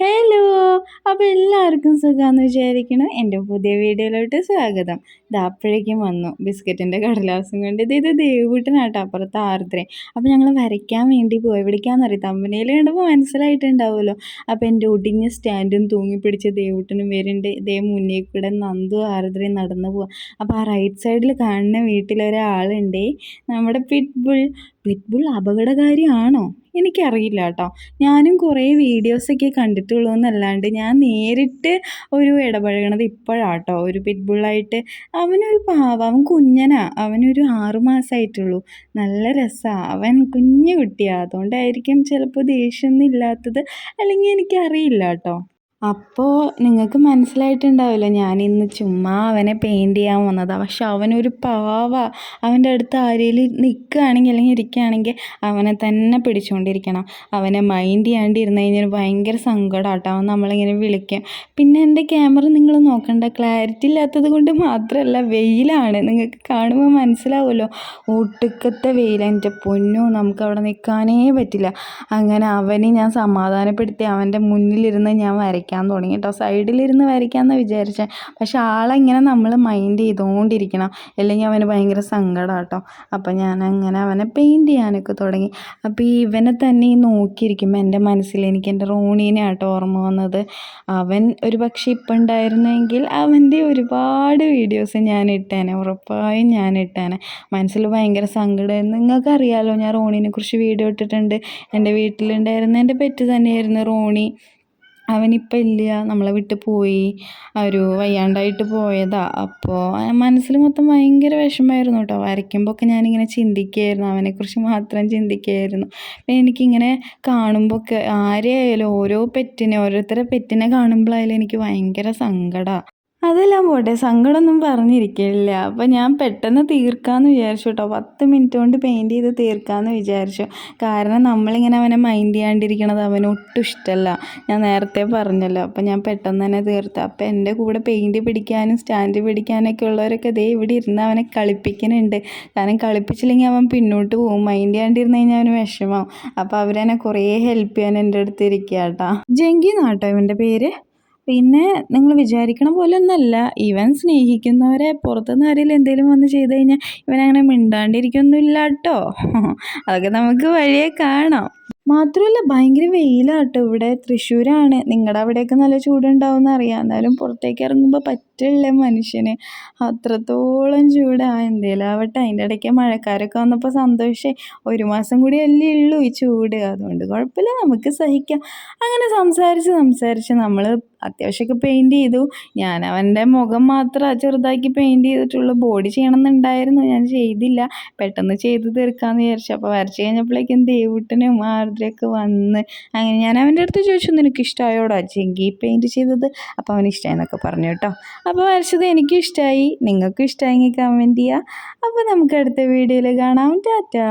Hello അപ്പോൾ എല്ലാവർക്കും സുഖമാണെന്ന് വിചാരിക്കണം എന്റെ പുതിയ വീഡിയോയിലോട്ട് സ്വാഗതം. ഇത് അപ്പോഴേക്കും വന്നു. ബിസ്ക്കറ്റിന്റെ കടലാസും കൊണ്ട് ഇത് ഇത് ദേവൂട്ടനാട്ടോ അപ്പുറത്ത് ആർദ്രയും. അപ്പോൾ ഞങ്ങൾ വരയ്ക്കാൻ വേണ്ടി പോയി. വിളിക്കാമെന്ന് അറിയാം? തമ്പനയിൽ കണ്ടപ്പോൾ മനസ്സിലായിട്ടുണ്ടാവുമല്ലോ. അപ്പോൾ എന്റെ ഒടിഞ്ഞ സ്റ്റാൻഡും തൂങ്ങി പിടിച്ച ദേവൂട്ടനും വരുന്നുണ്ട്. ഇതേ മുന്നിൽ കൂടെ നന്ദു ആർദ്രയും നടന്നു പോവാം. അപ്പോൾ ആ റൈറ്റ് സൈഡിൽ കാണുന്ന വീട്ടിലൊരാളുണ്ടേ. നമ്മുടെ പിറ്റ്ബുൾ പിറ്റ്ബുൾ അപകടകാരിയാണോ? എനിക്കറിയില്ല കേട്ടോ ഞാനും കുറേ വീഡിയോസൊക്കെ കണ്ടിട്ടുള്ളൂ എന്നല്ലാണ്ട് ഞാൻ നേരിട്ട് ഒരു ഇടപഴകണത് ഇപ്പോഴാണ് കേട്ടോ ഒരു പിറ്റ്ബുള്ളായിട്ട് അവനൊരു പാവ അവൻ കുഞ്ഞനാ. അവനൊരു ആറു മാസമായിട്ടുള്ളൂ നല്ല രസമാണ് അവൻ കുഞ്ഞു കുട്ടിയാണ് അതുകൊണ്ടായിരിക്കും ചിലപ്പോൾ ദേഷ്യമൊന്നും ഇല്ലാത്തത്. അല്ലെങ്കിൽ എനിക്കറിയില്ല കേട്ടോ അപ്പോൾ നിങ്ങൾക്ക് മനസ്സിലായിട്ടുണ്ടാവില്ല ഞാനിന്ന് ചുമ്മാ അവനെ പെയിന്റ് ചെയ്യാൻ വന്നതാണ് പക്ഷെ അവനൊരു പാവ. അവന്റെ അടുത്ത് ആരെങ്കിലും നിൽക്കുകയാണെങ്കിൽ അല്ലെങ്കിൽ ഇരിക്കുകയാണെങ്കിൽ അവനെ തന്നെ പിടിച്ചുകൊണ്ടിരിക്കണം അവനെ മൈൻഡ് ചെയ്യാണ്ട് ഇരുന്ന് കഴിഞ്ഞാൽ ഭയങ്കര സങ്കടമാട്ടോ അവൻ നമ്മളിങ്ങനെ വിളിക്കും. പിന്നെ എന്റെ ക്യാമറ നിങ്ങൾ നോക്കണ്ട. ക്ലാരിറ്റി ഇല്ലാത്തത് കൊണ്ട് മാത്രമല്ല വെയിലാണ്. നിങ്ങൾക്ക് കാണുമ്പോൾ മനസ്സിലാവുമല്ലോ. ഒട്ടുക്കത്തെ വെയിൽ എന്റെ പൊന്നോ നമുക്ക് അവിടെ നിൽക്കാനേ പറ്റില്ല. അങ്ങനെ അവനെ ഞാൻ സമാധാനപ്പെടുത്തി അവന്റെ മുന്നിലിരുന്ന് ഞാൻ വരയ്ക്കും. വരയ്ക്കാൻ തുടങ്ങി കേട്ടോ സൈഡിലിരുന്ന് വരയ്ക്കാമെന്ന് വിചാരിച്ചേ. പക്ഷെ ആളെങ്ങനെ നമ്മൾ മൈൻഡ് ചെയ്തുകൊണ്ടിരിക്കണം അല്ലെങ്കിൽ അവന് ഭയങ്കര സങ്കടം കേട്ടോ അപ്പം ഞാൻ അങ്ങനെ അവനെ പെയിന്റ് ചെയ്യാനൊക്കെ തുടങ്ങി. അപ്പോൾ ഇവനെ തന്നെ ഈ നോക്കിയിരിക്കുമ്പോൾ എന്റെ മനസ്സിൽ എനിക്ക് എന്റെ റോണീനെ ആട്ടോ ഓർമ്മ വന്നത്. അവൻ ഒരു പക്ഷേ ഇപ്പം ഉണ്ടായിരുന്നെങ്കിൽ അവന്റെ ഒരുപാട് വീഡിയോസ് ഞാൻ ഇട്ടേനെ. ഉറപ്പായും ഞാൻ ഇട്ടേനെ. മനസ്സിൽ ഭയങ്കര സങ്കടം. നിങ്ങൾക്കറിയാലോ ഞാൻ റോണീനെ കുറിച്ച് വീഡിയോ ഇട്ടിട്ടുണ്ട്. എന്റെ വീട്ടിലുണ്ടായിരുന്ന എന്റെ പെറ്റ് തന്നെയായിരുന്നു റോണി. അവനിപ്പം ഇല്ല നമ്മളെ വിട്ട് പോയി ഒരു വയ്യാണ്ടായിട്ട് പോയതാ. അപ്പോൾ മനസ്സിൽ മൊത്തം ഭയങ്കര വിഷമമായിരുന്നു കേട്ടോ. വരയ്ക്കുമ്പോൾ ഒക്കെ ഞാനിങ്ങനെ ചിന്തിക്കുകയായിരുന്നു അവനെക്കുറിച്ച് മാത്രം ചിന്തിക്കുകയായിരുന്നു എനിക്കിങ്ങനെ കാണുമ്പോൾ ഒക്കെ ആരെയായാലും ഓരോ പെറ്റിനെ ഓരോരുത്തരെ പെറ്റിനെ കാണുമ്പോഴായാലും എനിക്ക് ഭയങ്കര സങ്കടമാണ് അതെല്ലാം പോട്ടെ സങ്കടമൊന്നും പറഞ്ഞിരിക്കില്ല അപ്പോൾ ഞാൻ പെട്ടെന്ന് തീർക്കാമെന്ന് വിചാരിച്ചു കേട്ടോ. പത്ത് മിനിറ്റ് കൊണ്ട് പെയിന്റ് ചെയ്ത് തീർക്കാമെന്ന് വിചാരിച്ചു. കാരണം നമ്മളിങ്ങനെ അവനെ മൈൻഡ് ചെയ്യാണ്ടിരിക്കണത് അവന് ഒട്ടും ഇഷ്ടമല്ല ഞാൻ നേരത്തെ പറഞ്ഞല്ലോ അപ്പോൾ ഞാൻ പെട്ടെന്ന് തന്നെ തീർത്ത്. അപ്പോൾ എന്റെ കൂടെ പെയിന്റ് പിടിക്കാനും സ്റ്റാൻഡ് പിടിക്കാനൊക്കെ ഉള്ളവരൊക്കെ ദേ ഇവിടെ ഇരുന്ന് അവനെ കളിപ്പിക്കുന്നുണ്ട്. കാരണം കളിപ്പിച്ചില്ലെങ്കിൽ അവൻ പിന്നോട്ട് പോകും മൈൻഡ് ചെയ്യാണ്ടിരുന്ന് കഴിഞ്ഞാൽ അവന് വിഷമാവും അപ്പോൾ അവരെന്നെ കുറേ ഹെൽപ്പ് ചെയ്യാൻ എന്റെ അടുത്ത് ഇരിക്കുക കേട്ടോ ജങ്കി എന്നാട്ടോ ഇവന്റെ പേര്? പിന്നെ നിങ്ങൾ വിചാരിക്കണ പോലെ ഒന്നല്ല ഇവൻ സ്നേഹിക്കുന്നവരെ പുറത്തുനിന്ന് ആരെങ്കിലും എന്തെങ്കിലും വന്ന് ചെയ്ത് കഴിഞ്ഞാൽ ഇവനങ്ങനെ മിണ്ടാണ്ടിരിക്കൊന്നുമില്ല കേട്ടോ അതൊക്കെ നമുക്ക് വഴിയെ കാണാം. മാത്രമല്ല ഭയങ്കര വെയിലാട്ടോ ഇവിടെ. തൃശ്ശൂരാണ്. നിങ്ങളുടെ അവിടെയൊക്കെ നല്ല ചൂടുണ്ടാവും എന്നറിയാം എന്നാലും പുറത്തേക്ക് ഇറങ്ങുമ്പോൾ പറ്റില്ല മനുഷ്യന് അത്രത്തോളം ചൂടാണ് എന്തേലും ആവട്ടെ അതിന്റെ ഇടയ്ക്ക് മഴക്കാരൊക്കെ വന്നപ്പോൾ സന്തോഷേ. ഒരു മാസം കൂടി അല്ലേ ഉള്ളൂ ഈ ചൂട്. അതുകൊണ്ട് കുഴപ്പമില്ല നമുക്ക് സഹിക്കാം. അങ്ങനെ സംസാരിച്ച് സംസാരിച്ച് നമ്മൾ അത്യാവശ്യമൊക്കെ പെയിന്റ് ചെയ്തു. ഞാൻ അവന്റെ മുഖം മാത്രം ചെറുതാക്കി പെയിന്റ് ചെയ്തിട്ടുള്ളൂ. ബോഡി ചെയ്യണമെന്നുണ്ടായിരുന്നു. ഞാൻ ചെയ്തില്ല. പെട്ടെന്ന് ചെയ്ത് തീർക്കാമെന്ന് വിചാരിച്ചു. അപ്പോൾ വരച്ച് കഴിഞ്ഞപ്പോഴേക്കും ദേവൂട്ടനും ആർദ്രയൊക്കെ വന്ന് അങ്ങനെ ഞാൻ അവന്റെ അടുത്ത് ചോദിച്ചു നിനക്ക് ഇഷ്ടമായോടാ ചെങ്കി പെയിന്റ് ചെയ്തത്? അപ്പോൾ അവന് ഇഷ്ടമായെന്നൊക്കെ പറഞ്ഞു കേട്ടോ. അപ്പോൾ വരച്ചത് എനിക്കും ഇഷ്ടമായി നിങ്ങൾക്കും ഇഷ്ടമായെങ്കിൽ കമന്റ് ചെയ്യുക അപ്പോൾ നമുക്ക് അടുത്ത വീഡിയോയിൽ കാണാം. ടാറ്റാ.